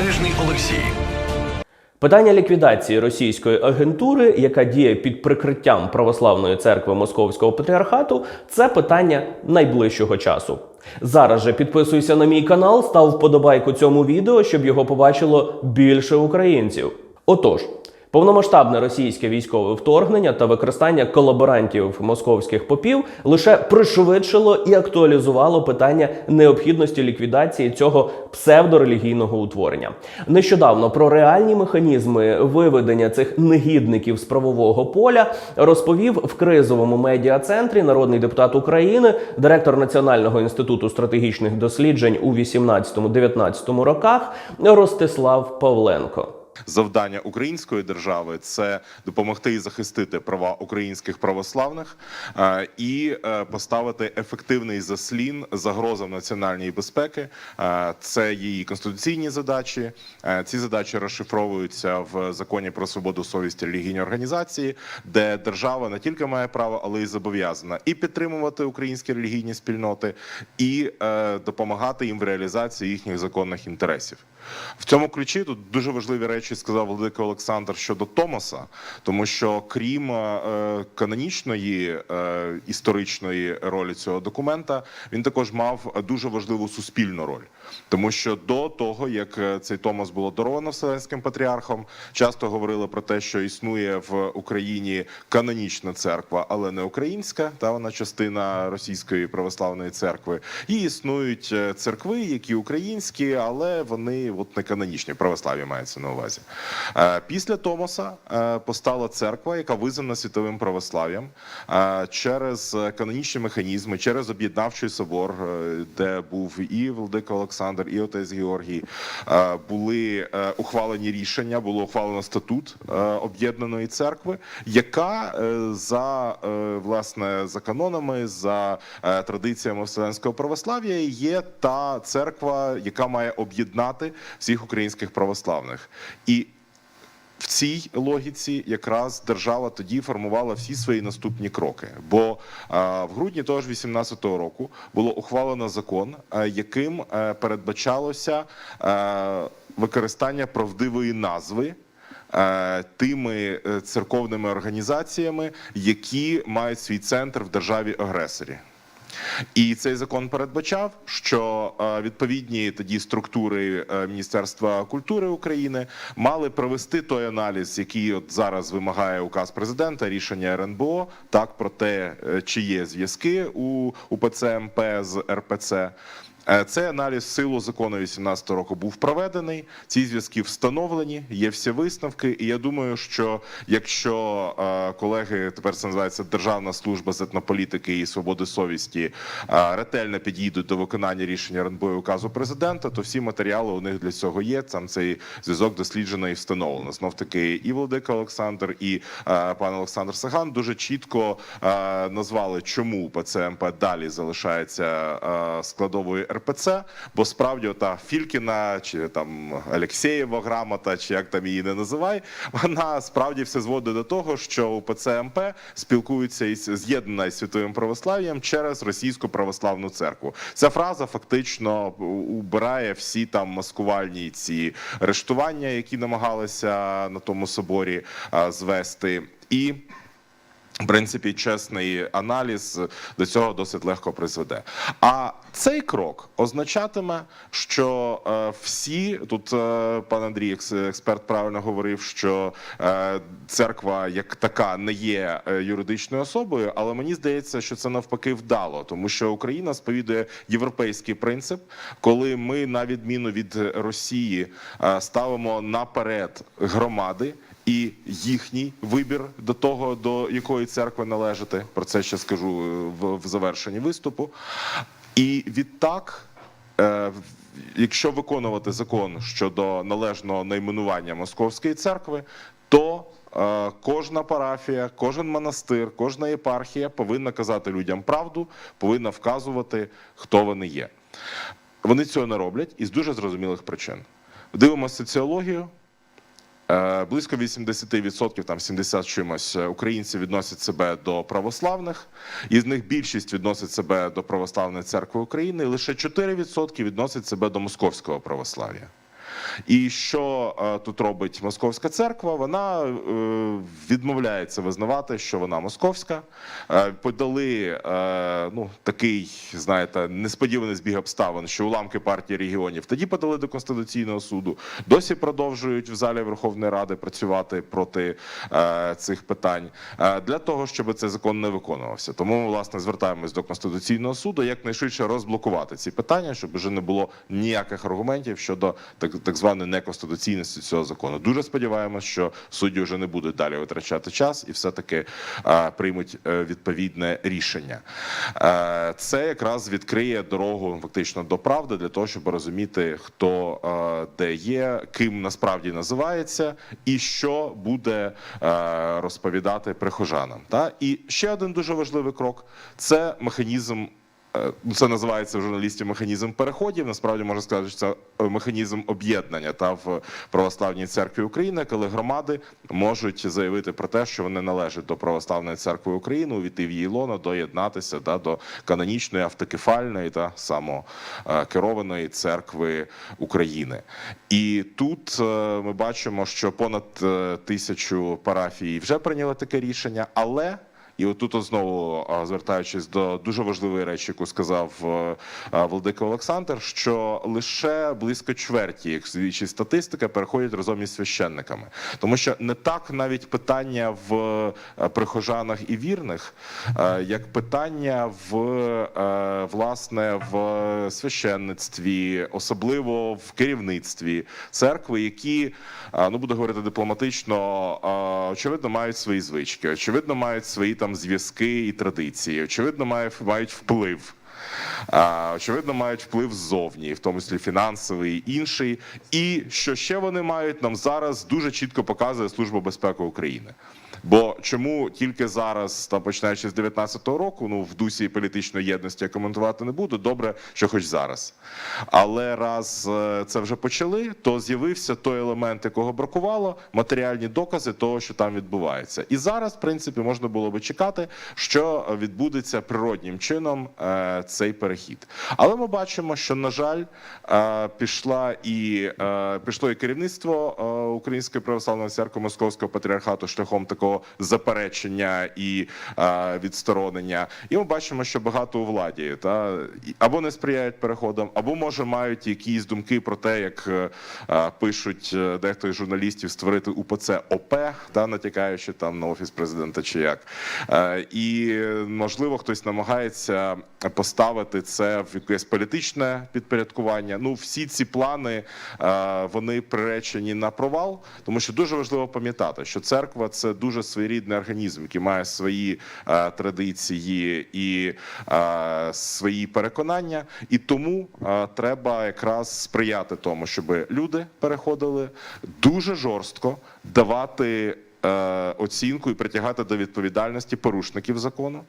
Незалежний Олексій. Питання ліквідації російської агентури, яка діє під прикриттям православної церкви Московського патріархату, це питання найближчого часу. Зараз же підписуйся на мій канал, став вподобайку цьому відео, щоб його побачило більше українців. Отож. Повномасштабне російське військове вторгнення та використання колаборантів московських попів лише пришвидшило і актуалізувало питання необхідності ліквідації цього псевдорелігійного утворення. Нещодавно про реальні механізми виведення цих негідників з правового поля розповів в кризовому медіа-центрі народний депутат України, директор Національного інституту стратегічних досліджень у 18-19 роках Ростислав Павленко. Завдання української держави це допомогти і захистити права українських православних е, і е, поставити ефективний заслін загрозам національної безпеки. Е, Це її конституційні задачі. Ці задачі розшифровуються в законі про свободу совісті релігійні організації, де держава не тільки має право, але й зобов'язана і підтримувати українські релігійні спільноти, і допомагати їм в реалізації їхніх законних інтересів. В цьому ключі тут дуже важливі речі сказав Владика Олександр щодо Томаса, тому що крім е, канонічної е, історичної ролі цього документа, він також мав дуже важливу суспільну роль, тому що до того як е, цей Томас було даровано Вселенським патріархом, часто говорили про те, що існує в Україні канонічна церква, але не українська, та вона частина російської православної церкви. І існують е, церкви, які українські, але вони от не канонічні. Православ'я мається на увазі. Е, Після Томаса е, постала церква, яка визнана світовим православ'ям е, через канонічні механізми, через об'єднавчий собор, де був і Владика Олександр, і отець Георгій. Були ухвалені рішення, було ухвалено статут об'єднаної церкви, яка за власне за канонами, за традиціями Вселенського православ'я є та церква, яка має об'єднати всіх українських православних. І в цій логіці якраз держава тоді формувала всі свої наступні кроки. Бо в грудні того ж 18-го року було ухвалено закон, яким е, передбачалося е, використання правдивої назви. е, Тими е, церковними організаціями, які мають свій центр в державі агресорі. І цей закон передбачав, що е, відповідні тоді структури е, Міністерства культури України мали провести той аналіз, який от зараз вимагає указ президента, рішення РНБО, так про те, е, чи є зв'язки у УПЦ МП з РПЦ. Е, Цей аналіз силу закону 18 року був проведений. Ці зв'язки встановлені, є всі висновки. І я думаю, що якщо е, колеги тепер це називається Державна служба з етнополітики і свободи совісті е, ретельно підійдуть до виконання рішення РНБО і указу президента, то всі матеріали у них для цього є. Там цей зв'язок досліджено і встановлено. Знов таки, і Володика Олександр, і пан Олександр Саган дуже чітко назвали, чому ПЦМП далі залишається складовою РПЦ, бо справді ота Фількіна чи там Алексєєва грамота, чи як там її не називай, вона справді все зводить до того, що у ПЦМП спілкуються із з'єднана із світовим православ'ям через російську православну церкву. Ця фраза фактично убирає всі там маскувальні ці рештування, які намагалися на тому соборі звести. І в принципі, чесний аналіз до цього досить легко призведе. А цей крок означатиме, що е, всі тут е, пан Андрій, експерт, правильно говорив, що е, церква як така не є е, юридичною особою, але мені здається, що це навпаки вдало, тому що Україна сповідує європейський принцип, коли ми, на відміну від Росії, е, ставимо наперед громади і їхній вибір до того, до якої церкви належати. Про це ще скажу е, в, в завершенні виступу. І відтак. е, Якщо виконувати закон щодо належного найменування Московської церкви, то е, кожна парафія, кожен монастир, кожна єпархія повинна казати людям правду, повинна вказувати, хто вони є. Вони цього не роблять із дуже зрозумілих причин. Дивимося соціологію. Е, Близько 80%, там 70 з чимось е, українців відносять себе до православних, із них більшість відносить себе до православної церкви України, і лише 4% відносять себе до московського православ'я. І що е, тут робить Московська церква? Вона е, відмовляється визнавати, що вона московська. Е, подали ну, такий, знаєте, несподіваний збіг обставин, що уламки партії регіонів тоді подали до Конституційного суду. Досі продовжують в залі Верховної Ради працювати проти цих питань для того, щоб цей закон не виконувався. Тому власне звертаємось до Конституційного суду якнайшвидше розблокувати ці питання, щоб вже не було ніяких аргументів щодо так, так званої неконституційності цього закону. Дуже сподіваємось, що судді вже не будуть далі витрачати час і все таки приймуть е, відповідне рішення. Е, це якраз відкриє дорогу фактично до правди для того, щоб розуміти, хто е, де є, ким насправді називається, і що буде розповідати прихожанам. Та і ще один дуже важливий крок це механізм. Е, Це називається в журналістів механізм переходів. Насправді можна сказати, що це е, механізм об'єднання та в православній церкві України, коли громади можуть заявити про те, що вони належать до православної церкви України, увійти в її лоно, доєднатися да, до канонічної автокефальної та самокерованої церкви України. І тут е, ми бачимо, що понад е, тисячу парафій вже прийняли таке рішення, але і отут от знову звертаючись до дуже важливої речі, яку сказав е, а, Владика Олександр, що лише близько чверті, як свідчить статистика, переходять разом із священниками, тому що не так навіть питання в е, прихожанах і вірних, е, як питання в е, власне в священництві, особливо в керівництві церкви, які ну буду говорити дипломатично, очевидно, мають свої звички, очевидно, мають свої там зв'язки і традиції, очевидно, мають, мають вплив. Очевидно, мають вплив ззовні, в тому числі фінансовий і інший. І що ще вони мають, нам зараз дуже чітко показує Служба безпеки України. Бо чому тільки зараз, там починаючи з 19-го року, ну в дусі політичної єдності я коментувати не буду. Добре, що хоч зараз. Але раз е, це вже почали, то з'явився той елемент, якого бракувало, матеріальні докази того, що там відбувається. І зараз, в принципі, можна було би чекати, що відбудеться природнім чином е, цей перехід. Але ми бачимо, що на жаль, е, пішла і пішло і керівництво Української православної церкви Московського патріархату шляхом такого заперечення і е, відсторонення. І ми бачимо, що багато у владі та або не сприяють переходам, або може мають якісь думки про те, як е, пишуть е, дехто із журналістів створити УПЦ ОП, та натякаючи там на офіс президента чи як. Е, І можливо хтось намагається поставити це в якесь політичне підпорядкування. Ну, всі ці плани е, вони приречені на провал, тому що дуже важливо пам'ятати, що церква це дуже своєрідний організм, який має свої е, традиції і е, свої переконання, і тому е, треба якраз сприяти тому, щоб люди переходили дуже жорстко давати. е, Оцінку і притягати до відповідальності порушників закону.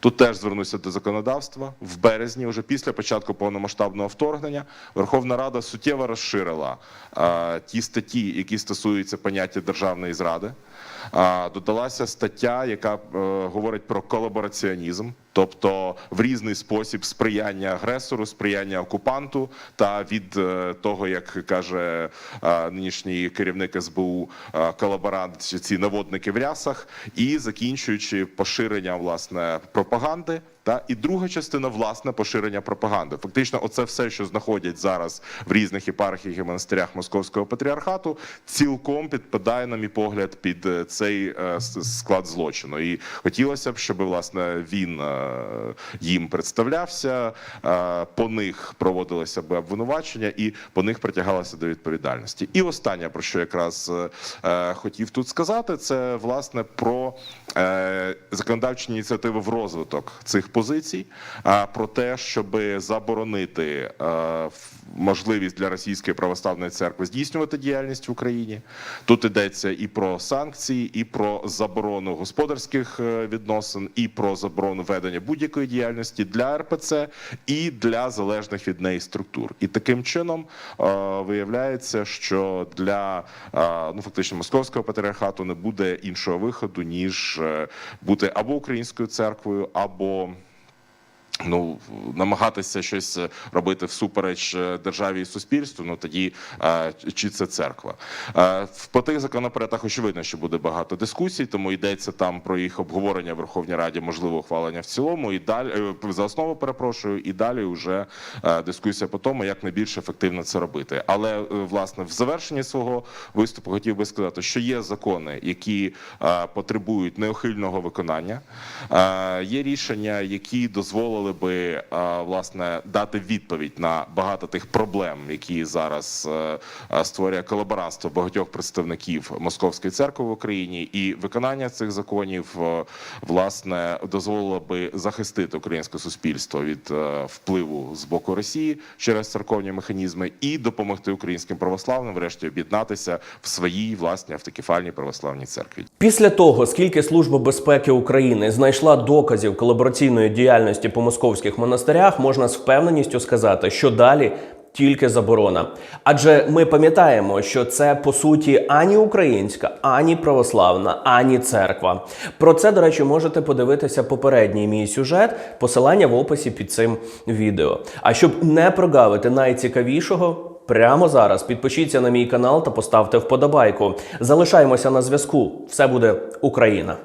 Тут теж звернуся до законодавства. В березні, вже після початку повномасштабного вторгнення, Верховна Рада суттєво розширила е, ті статті, які стосуються поняття державної зради. Додалася стаття, яка е, говорить про колабораціонізм, тобто в різний спосіб сприяння агресору, сприяння окупанту, та від е, того, як каже е, нинішній керівник СБУ, колаборант, ці наводники в рясах, і закінчуючи поширення власне пропаганди. Та і друга частина власне поширення пропаганди. Фактично, оце все, що знаходять зараз в різних єпархіях і монастирях московського патріархату, цілком підпадає, на мій погляд, під е, цей е, склад злочину. І хотілося б, щоб власне він е, їм представлявся, по них проводилося б обвинувачення, і по них притягалося до відповідальності. І останнє про що якраз хотів тут сказати, це власне про законодавчі ініціативи в розвиток цих позицій, про те, щоб заборонити е, можливість для російської православної церкви здійснювати діяльність в Україні. Тут йдеться і про санкції, і про заборону господарських е, відносин, і про заборону ведення будь-якої діяльності для РПЦ і для залежних від неї структур. І таким чином е, виявляється, що для е, ну фактично московського патріархату не буде іншого виходу ніж е, бути або українською церквою, або Ну, намагатися щось робити всупереч е, державі і суспільству, ну тоді е, чи це церква. Е, По тих законопроектах очевидно, що буде багато дискусій, тому йдеться там про їх обговорення в Верховній Раді, можливо, ухвалення в цілому, і далі е, за основу перепрошую, і далі вже е, дискусія по тому, як найбільш ефективно це робити. Але е, власне в завершенні свого виступу хотів би сказати, що є закони, які е, потребують неухильного виконання. Е, Є рішення, які дозволили би е, власне дати відповідь на багато тих проблем, які зараз е, е, створює колаборантство багатьох представників московської церкви в Україні, і виконання цих законів власне дозволило би захистити українське суспільство від впливу з боку Росії через церковні механізми і допомогти українським православним, врешті об'єднатися в своїй власній автокефальній православній церкві. Після того, скільки Служба безпеки України знайшла доказів колабораційної діяльності по московських монастирях, можна з впевненістю сказати, що далі. Тільки заборона, адже ми пам'ятаємо, що це по суті ані українська, ані православна, ані церква. Про це, до речі, можете подивитися попередній мій сюжет, посилання в описі під цим відео. А щоб не прогавити найцікавішого, прямо зараз підпишіться на мій канал та поставте вподобайку. Залишаємося на зв'язку. Все буде Україна.